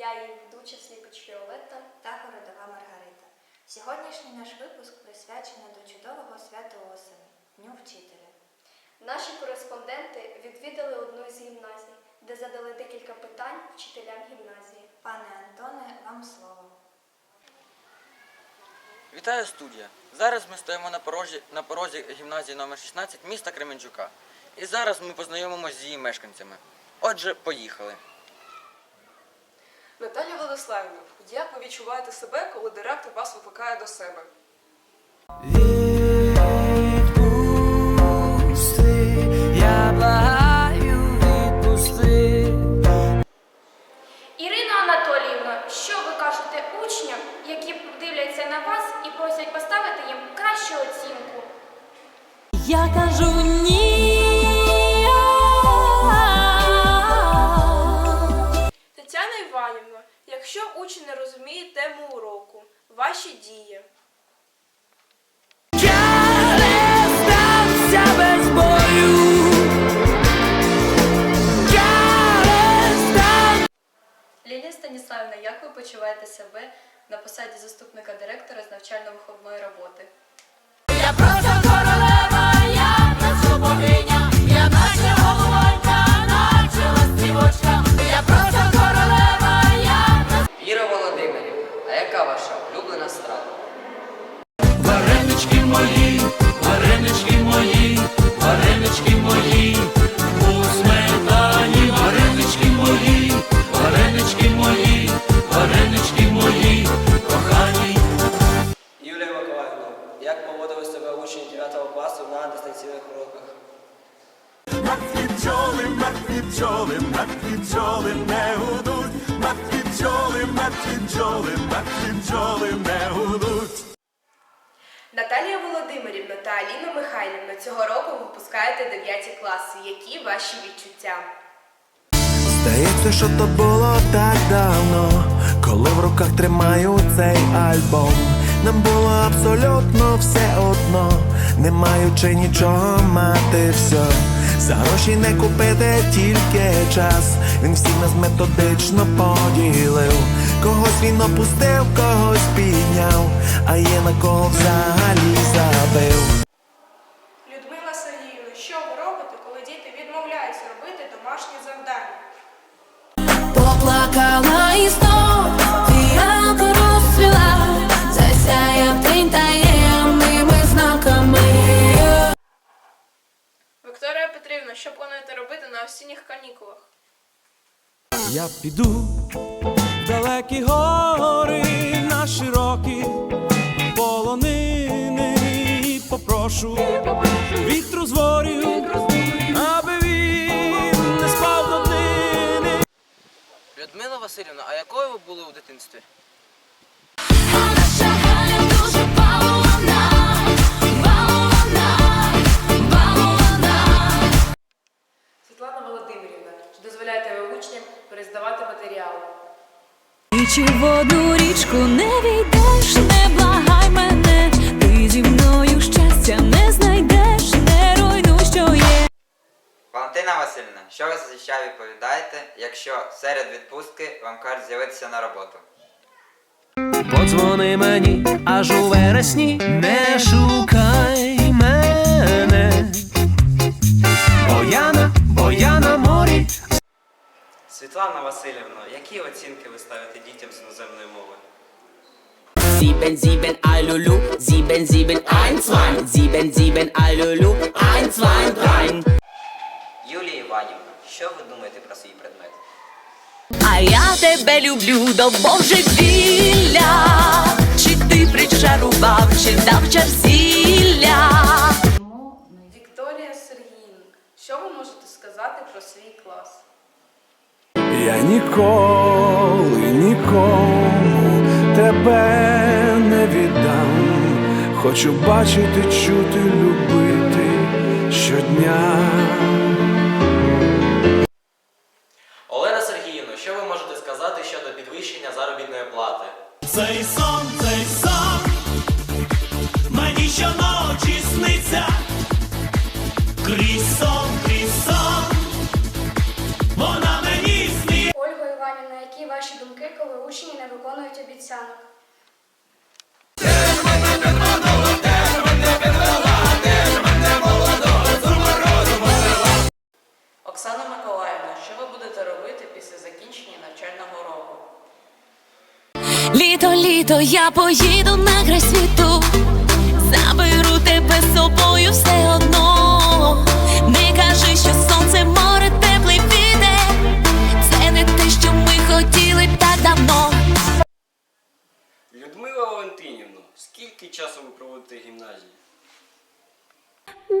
я її ведуча сліпич Віолетта та городова Маргарита. Сьогоднішній наш випуск присвячено до чудового свята осені Дню вчителя. Наші кореспонденти відвідали одну із гімназій, де задали декілька питань вчителям гімназії. Пане Антоне, вам слово. Вітаю студія! Зараз ми стоїмо на порозі, на порозі гімназії номер 16 міста Кременчука. І зараз ми познайомимося з її мешканцями. Отже, поїхали. Наталя Владиславівна, як ви відчуваєте себе, коли директор вас викликає до себе? Учень не розуміє тему уроку, ваші дії. Лілія Станіславівна, як ви почуваєте себе на посаді заступника директора з навчально-виховної роботи? Мертві бджоли не гудуть, мертві бджоли, мертві бджоли, мертві бджоли не гудуть. Наталія Володимирівна та Аліна Михайлівна цього року випускаєте 9 класи. Які ваші відчуття? Здається, що то було так давно, коли в руках тримаю цей альбом. Нам було абсолютно все одно, не маючи нічого мати все. За гроші не купити тільки час. Він всіх нас методично поділив. Когось він опустив, когось підняв, а є на кого взагалі забив. На осінніх канікулах? Я піду в далекі гори на широкі полонини і попрошу вітру з ворів, аби він не спав до днини. Людмила Васильівна, а якою ви були у дитинстві? Перездавати матеріал? Чи в одну річку не війдеш, не благай мене, ти зі мною щастя не знайдеш, не руйнуй, що є. Валентина Васильівна, що ви зазвичай відповідаєте, якщо серед відпустки вам кажуть з'явитися на роботу? Подзвони мені аж у вересні, не шукай Світлана Васильівна, які оцінки ви ставите дітям з іноземної мови? Sieben, sieben, Alulu, sieben, sieben, eins, zwei, sieben, sieben, Alulu, eins, zwei, drei. Юлія Іванівна, що ви думаєте про свій предмет? А я тебе люблю до божевілля, чи ти причарував, чи дав чар зілля. Ніколи нікому тебе не віддам. Хочу бачити, чути, любити щодня. Олена Сергіївна, що ви можете сказати щодо підвищення заробітної плати? Цей сон, цей сон мені щоночі сниться. Крізь сон, обіцянок. Оксана Миколаївна, що ви будете робити після закінчення навчального року? Літо, літо, я поїду на край світу, заберу тебе з собою все одно. Не кажи, що сонце море теплий піде. Це не те, що ми хотіли так давно. Людмила Валентинівна, скільки часу ви проводите в гімназії?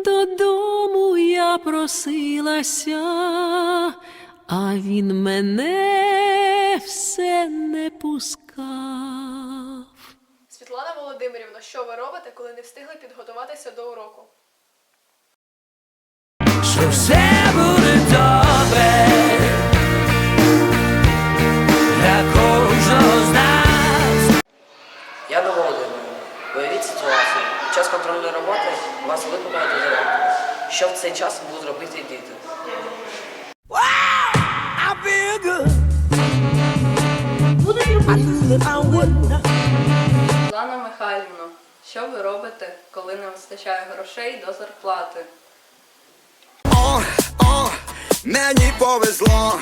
Додому я просилася, а він мене все не пускав. Світлана Володимирівна, що ви робите, коли не встигли підготуватися до уроку? що все час контрольної роботи вас викликають до директора. Що в цей час будуть робити діти? Would not. Світлана Михайлівна, що ви робите, коли не вистачає грошей до зарплати? О, о, мені повезло.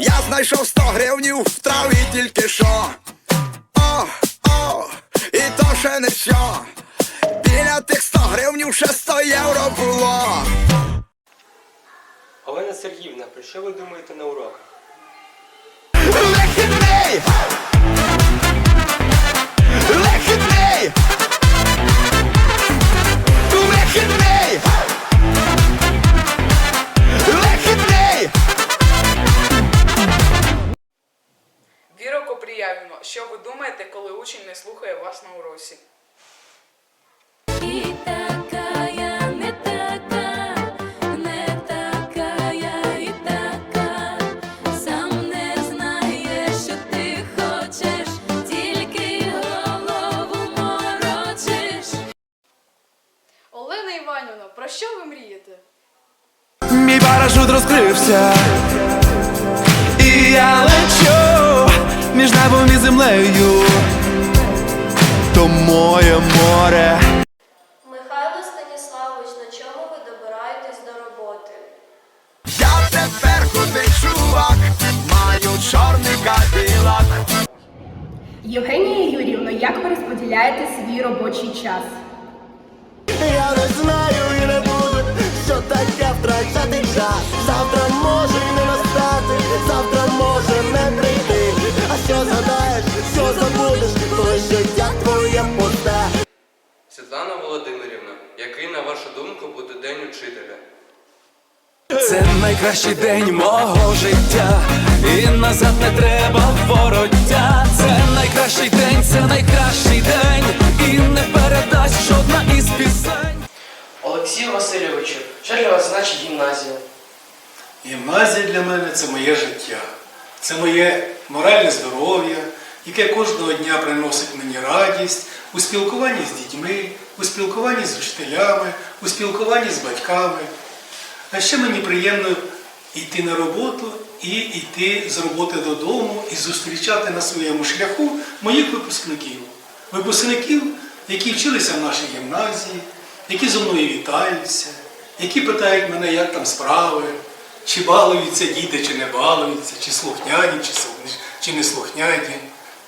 Я знайшов 100 гривнів в траві тільки що. О, о, і то ще не що. Біля тих 100 гривнів ще 100 євро було. Олена Сергіївна, про що ви думаєте на уроках? Вихідний! Вихідний! Вихідний! Вихідний! Віра Копріявівна, що ви думаєте, коли учень не слухає вас на уроці? Розкрився, і я лечу між небом і землею. То моє море. Михайло Станіславович, на чому ви добираєтесь до роботи? Я тепер худий чувак, маю чорний кадилак. Євгенія Юрівна, як ви розподіляєте свій робочий час? Я не знаю і не буду, що таке втрачати час. Думку, буде день учителя? Це найкращий день мого життя, і назад не треба вороття. Це найкращий день, це найкращий день, і не передасть жодна із пісень. Олексію Васильовичу, що для вас значить гімназія? Гімназія для мене це моє життя, це моє моральне здоров'я, яке кожного дня приносить мені радість у спілкуванні з дітьми, у спілкуванні з вчителями, у спілкуванні з батьками. А ще мені приємно йти на роботу і йти з роботи додому і зустрічати на своєму шляху моїх випускників. Випускників, які вчилися в нашій гімназії, які зі мною вітаються, які питають мене, як там справи, чи балуються діти, чи не балуються, чи слухняні, чи не слухняні.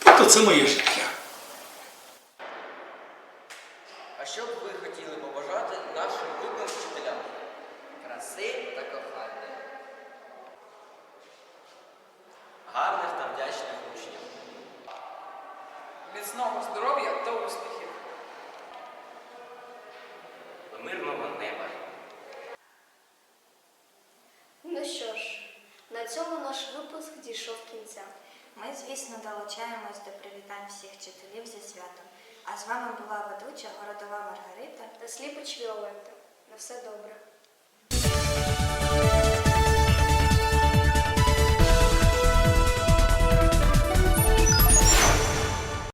Тобто це моє життя. А що б ви хотіли побажати нашим любим вчителям? Краси та кохання. Гарних та вдячних учнів. Міцного здоров'я та успіхів! Мирного неба. Ну що ж, на цьому наш випуск дійшов кінця. Ми, звісно, долучаємось до привітань всіх вчителів зі святом. А з вами була ведуча Городова Маргарита Та сліпич Віолетта. На все добре.